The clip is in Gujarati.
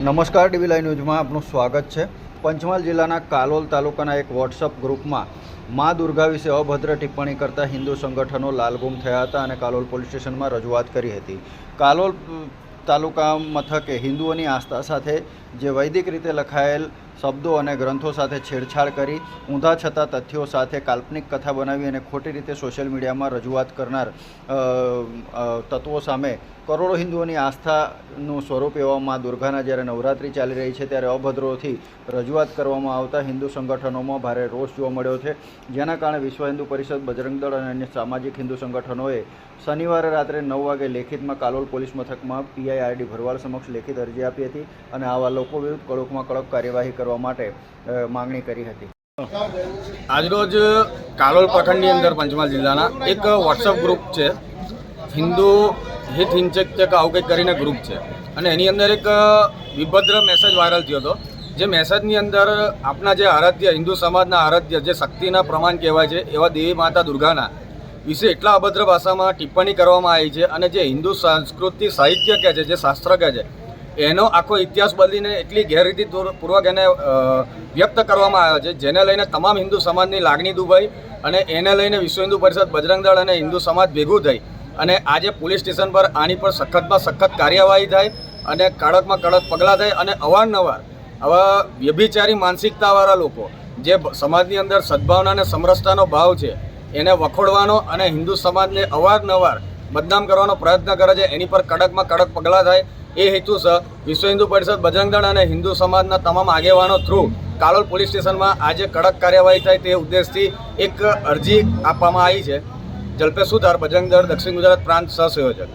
નમસ્કાર ડીવી લાઈવ ન્યૂઝમાં આપનું સ્વાગત છે. પંચમહાલ જિલ્લાના કાલોલ તાલુકાના એક વોટ્સઅપ ગ્રુપમાં મા દુર્ગા વિશે અભદ્ર ટિપ્પણી કરતા હિન્દુ સંગઠનો લાલગુમ થયા હતા અને કાલોલ પોલીસ સ્ટેશનમાં રજૂઆત કરી હતી. કાલોલ તાલુકા મથકે હિન્દુઓની આસ્થા સાથે જે વૈદિક રીતે લખાયેલ શબ્દો અને ગ્રંથો સાથે છેડછાડ કરી, ઊંધા છતાં તથ્યો સાથે કાલ્પનિક કથા બનાવી અને ખોટી રીતે સોશિયલ મીડિયામાં રજૂઆત કરનાર તત્વો સામે કરોડો હિન્દુઓની આસ્થાનું સ્વરૂપ એવામાં દુર્ગાના જ્યારે નવરાત્રિ ચાલી રહી છે ત્યારે અભદ્રોથી રજૂઆત કરવામાં આવતા હિન્દુ સંગઠનોમાં ભારે રોષ જોવા મળ્યો છે. જેના કારણે વિશ્વ હિન્દુ પરિષદ, બજરંગ દળ અને અન્ય સામાજિક હિન્દુ સંગઠનોએ શનિવારે રાત્રે નવ વાગે લેખિતમાં કાલોલ પોલીસ મથકમાં પીઆઈઆરડી ભરવાડ સમક્ષ લેખિત અરજી આપી હતી અને આવા લોકો વિરુદ્ધ કડકમાં કડક કાર્યવાહી કરવા માટે માંગણી કરી હતી. આજરોજ કાલોલ પ્રખંડની અંદર પંચમહાલ જિલ્લાના એક વોટ્સઅપ ગ્રુપ છે. હિન્દુ હિત હિંચક ચક આવું કંઈક કરીને ગ્રુપ છે. અને એની અંદર એક વિભદ્ર મેસેજ વાયરલ થયો હતો. જે મેસેજની અંદર આપણા જે આરાધ્ય, હિન્દુ સમાજના આરાધ્ય જે શક્તિના પ્રમાણ કહેવાય છે, એવા દેવી માતા દુર્ગાના વિશે એટલા અભદ્ર ભાષામાં ટિપ્પણી કરવામાં આવી છે અને જે હિન્દુ સંસ્કૃતિ સાહિત્ય કહે છે, જે શાસ્ત્ર કહે છે એનો આખો ઇતિહાસ બદલીને એટલી ગેરરીતિ પૂર્વક એને વ્યક્ત કરવામાં આવ્યો છે, જેને લઈને તમામ હિન્દુ સમાજની લાગણી દુભાઈ અને એને લઈને વિશ્વ હિન્દુ પરિષદ, બજરંગ દળ અને હિન્દુ સમાજ ભેગું થઈ અને આજે પોલીસ સ્ટેશન પર આની પર સખતમાં સખત કાર્યવાહી થાય અને કડકમાં કડક પગલાં થાય અને અવારનવાર આવા વ્યભિચારી માનસિકતાવાળા લોકો જે સમાજની અંદર સદભાવના અને સમરસતાનો ભાવ છે, એને વખોડવાનો અને હિન્દુ સમાજને અવારનવાર બદનામ કરવાનો પ્રયત્ન કરે છે. એની પર કડકમાં કડક પગલાં થાય. એ હેતુસર વિશ્વ હિન્દુ પરિષદ, બજરંગ અને હિન્દુ સમાજના તમામ આગેવાનો થ્રુ કાલોલ પોલીસ સ્ટેશનમાં આજે કડક કાર્યવાહી થાય તે ઉદ્દેશથી એક અરજી આપવામાં આવી છે. જલ્પેશ સુધાર, બજરંગ દક્ષિણ ગુજરાત પ્રાંત સહસંયોજક.